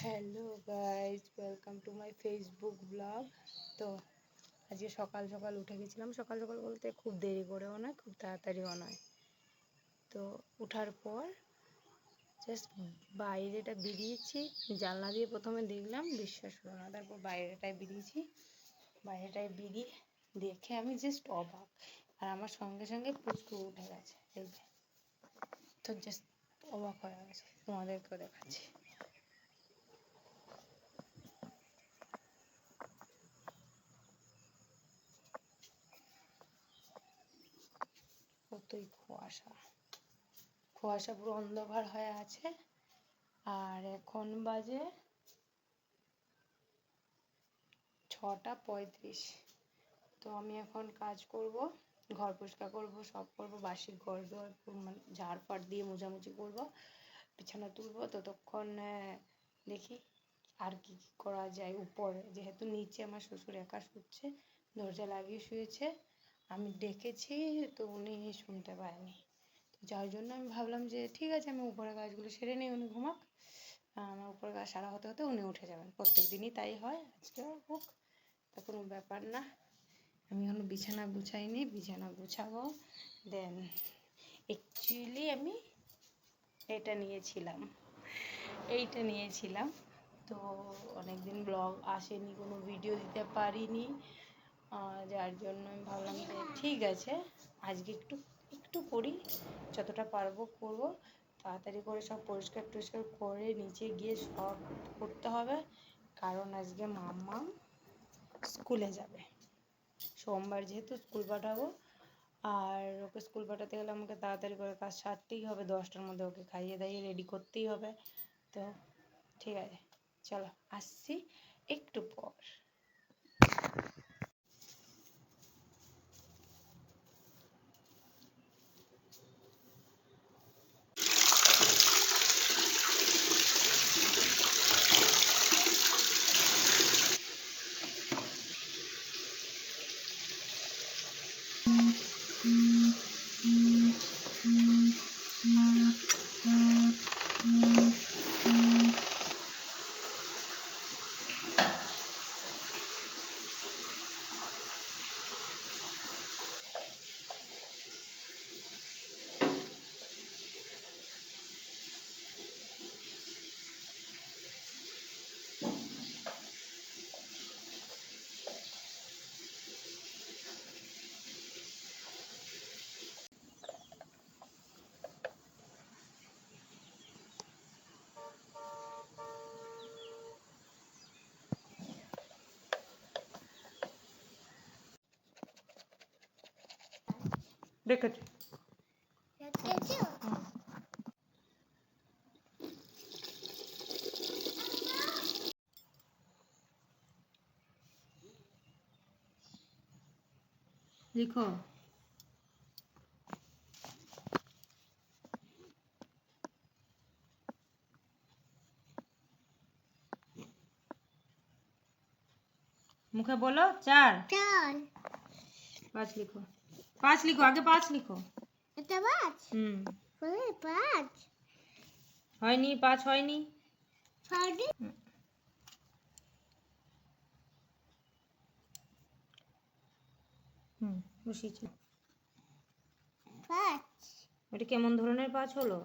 Hello guys welcome to my Facebook blog তো আজকে সকাল সকাল উঠে গেছিলাম। সকাল সকাল বলতে খুব দেরি করেও নয়, খুব তাড়াতাড়িও নয়। তো ওঠার পর জাস্ট বাইরেটা বেরিয়েছি, জানলা দিয়ে প্রথমে দেখলাম, বিশ্বাস হলো না। তারপর বাইরেটায় বেরিয়েছি। বাইরেটায় বেরিয়ে দেখে আমি জাস্ট অবাক। আর আমার সঙ্গে সঙ্গে পুচকু উঠে গেছে দেখবে তো জাস্ট অবাক হয়ে গেছে, তোমাদেরকেও দেখাচ্ছি। কতই কুয়াশা। কুয়াশা পুরো অন্ধকার হয়ে আছে। আর এখন বাজে ছটা পঁয়ত্রিশ। তো আমি এখন কাজ করব, ঘর পরিষ্কার করব, সব করব বাসি ঘর দোয়ার মানে ঝাড় ফাড় দিয়ে মোছামুছি করব, বিছানা তুলবো। ততক্ষণ দেখি আর কি কি করা যায় উপরে। যেহেতু নিচে আমার শ্বশুর একা শুচ্ছে, দরজা লাগিয়ে শুয়েছে আমি ডেকেছি, তো উনি শুনতে পায়নি। তো যার জন্য আমি ভাবলাম যে, ঠিক আছে, আমি উপরের কাজগুলো সেরে নিই, উনি ঘুমাক। আমার উপরের কাজ সারা হতে হতে উনি উঠে যাবেন। প্রত্যেক দিনই তাই হয় আজকেও হোক, তা কোনো ব্যাপার না। আমি এখনও বিছানা গুছাইনি, বিছানা গুছাবো। দেন অ্যাকচুয়ালি আমি এটা নিয়েছিলাম, এইটা নিয়েছিলাম। তো অনেকদিন ব্লগ আসেনি, কোনো ভিডিও দিতে পারিনি। যার জন্য আমি ভাবলাম যে ঠিক আছে, আজকে একটু একটু করি, যতটা পারব করব। তাড়াতাড়ি করে সব পরিষ্কার টরিষ্কার করে নিচে গিয়ে সব করতে হবে, কারণ আজকে মাম্মাম স্কুলে যাবে। সোমবার যেহেতু স্কুল পাঠাবো, আর ওকে স্কুল পাঠাতে গেলে আমাকে তাড়াতাড়ি করে কাজ সারতেই হবে, দশটার মধ্যে ওকে খাইয়ে দাইয়ে রেডি করতেই হবে। তো ঠিক আছে, চলো, আসছি একটু পর। দেখেছি লিখো মুখে বলো চার চার পাঁচ লিখো পাঁচ লিখো আগে পাঁচ লিখো। এটা পাঁচ? হুম। বলে পাঁচ? হয়নি পাঁচ হয়নি। ছয়টি হুম বসিয়েছি। পাঁচ? ওটা কেমন ধরনের পাঁচ হলো?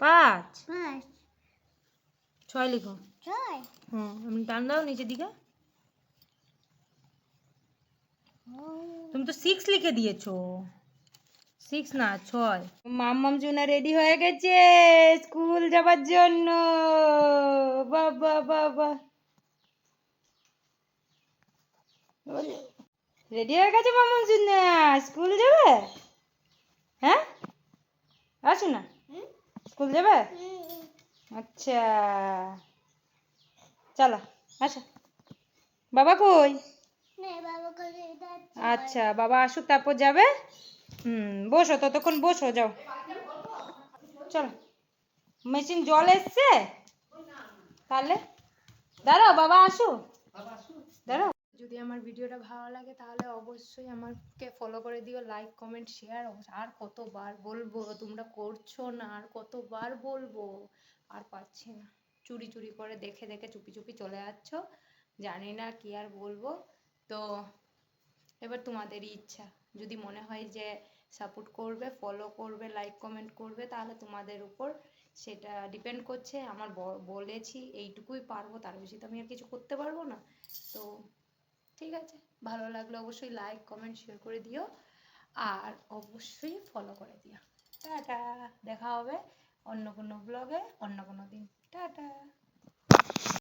পাঁচ? পাঁচ। ছয় লিখো। ছয় হুম এমনি টান দাও নিচের দিকে। তুমি তো সিক্স লিখে দিয়েছ। সিক্স না ছয়। মাম্মাম জুনা রেডি হয়ে গেছে স্কুল যাবার জন্য। বাবা বাবা রেডি হয়ে গেছে মাম্মাম জুনা স্কুল যাবে? হ্যাঁ? আসো না। স্কুল যাবে? আচ্ছা। চলো আসো। বাবা কই? নে বাবা করে এটা আচ্ছা বাবা আসুক তারপর যাবে? হুম বসো ততক্ষণ বসো যাও। চলো। মেশিন জল এসছে? তাহলে? দাঁড়াও বাবা আসো দাঁড়াও। যদি আমার ভিডিওটা ভালো লাগে তাহলে অবশ্যই আমাকে ফলো করে দিও লাইক কমেন্ট শেয়ার আর কতবার বলব? তোমরা করছ না আর কতবার বলব? আর পাচ্ছি না। চুরি চুরি করে দেখে দেখে চুপি চুপি চলে যাচ্ছ। জানি না কি আর বলব। তো এবার তোমাদেরই ইচ্ছা। যদি মনে হয় যে সাপোর্ট করবে ফলো করবে লাইক কমেন্ট করবে, তাহলে তোমাদের উপর সেটা ডিপেন্ড করছে। আমার বলেছি এইটুকুই পারব, তার বেশি তো আমি আর কিছু করতে পারব না। তো ঠিক আছে, ভালো লাগলে অবশ্যই লাইক কমেন্ট শেয়ার করে দিও। আর অবশ্যই ফলো করে দিও। টাটা, দেখা হবে অন্য কোনো ব্লগে অন্য কোনো দিন। টাটা